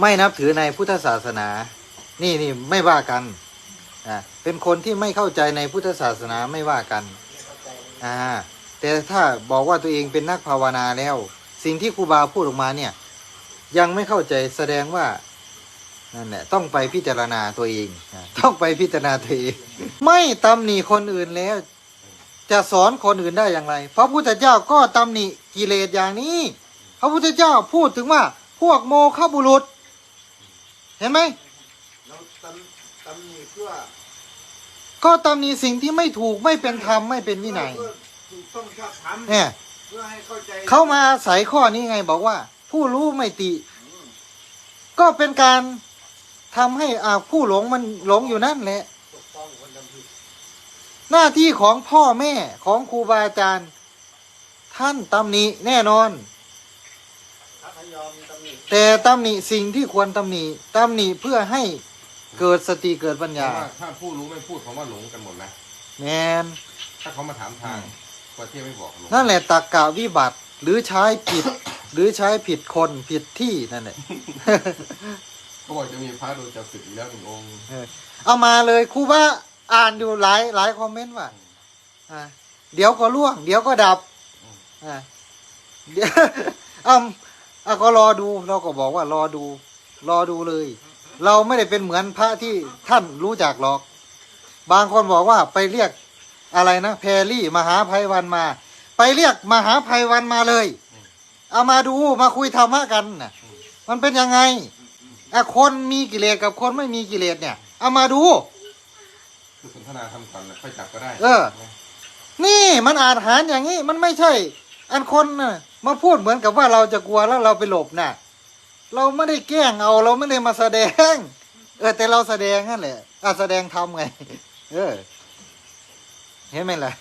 ไม่นับถือในพุทธศาสนา นี่นี่ไม่ว่ากันอ่าเป็นคนที่ไม่เข้าใจในพุทธศาสนาไม่ว่ากันอ่าแต่ถ้าบอกว่าตัวเองเป็นนักภาวนาแล้ว สิ่งที่ครูบาพูดออกมาเนี่ย ยังไม่เข้าใจแสดงว่านั่นแหละต้องไปพิจารณาตัวเองต้องไปพิจารณาตัวเอง ไม่ตำหนิคนอื่นแล้ว จะสอนคนอื่นได้อย่างไร พระพุทธเจ้าก็ตำหนิกิเลสอย่างนี้ พระพุทธเจ้าพูดถึงว่าพวกโมฆะบุรุษ เห็นไหมเราตำตำหนิเพื่อก็ตำหนิสิ่งที่ไม่ถูกไม่เป็นธรรมไม่เป็นวินัยเพื่อถูกต้องชอบธรรมเนี่ยเพื่อให้เข้าใจเขามาอาศัยข้อนี้ไงบอกว่า ผู้รู้ไม่ติ ก็เป็นการทำให้อ่าผู้หลงมันหลงอยู่นั่นแหละปกป้องคนทำผิดหน้าที่ของพ่อแม่ของครูบาอาจารย์ ท่านตำหนิแน่นอน แต่ตำหนิสิ่งที่ควรตำหนิตำหนิเพื่อให้เกิดสติเกิดปัญเพญาราะว่าถ้าผู้รู้ไม่พูดคำว่าหลงกันหมดนะแมนถ้าเขามาถามทางประเทศไม่บอกหลงนั่นแหละตักกะวิบัติหรือใช้ผิด หรือใช้ผิดคนผิดที่นั่นแหละเขาบอกจะมีพระโดนจับศึกอีกแล้วหนึ่งองค์เอามาเลยครูบาอ่านอยู่หลายหลายคอมเมนต์ว่าอ่าเดี๋ยวก็ล่วง เดี๋ยวก็ดับอ่าเดี๋ยวเอาเอาก็รอดูเราก็บอกว่ารอดู รอดูเลย เราไม่ได้เป็นเหมือนพระที่ท่านรู้จักหรอก บางคนบอกว่าไปเรียกอะไรนะแพรลี่มหาภัยวันมา ไปเรียกมหาภัยวันมาเลย เอามาดูมาคุยธรรมะกันน่ะมันเป็นยังไงอะคนมีกิเลสกับคนไม่มีกิเลสเนี่ย เอามาดูคือสนทนาทำก่อนแล้วค่อยจับก็ได้ เออ นี่มันอาหารอย่างนี้มันไม่ใช่ อันคนน่ะมาพูดเหมือนกับว่าเราจะกลัวแล้วเราไปหลบน่ะ เราไม่ได้แกล้งเอาเราไม่ได้มาแสดง เออ แต่เราแสดงนั่นแหละอะแสดงทำไง เออ เห็นไหมล่ะ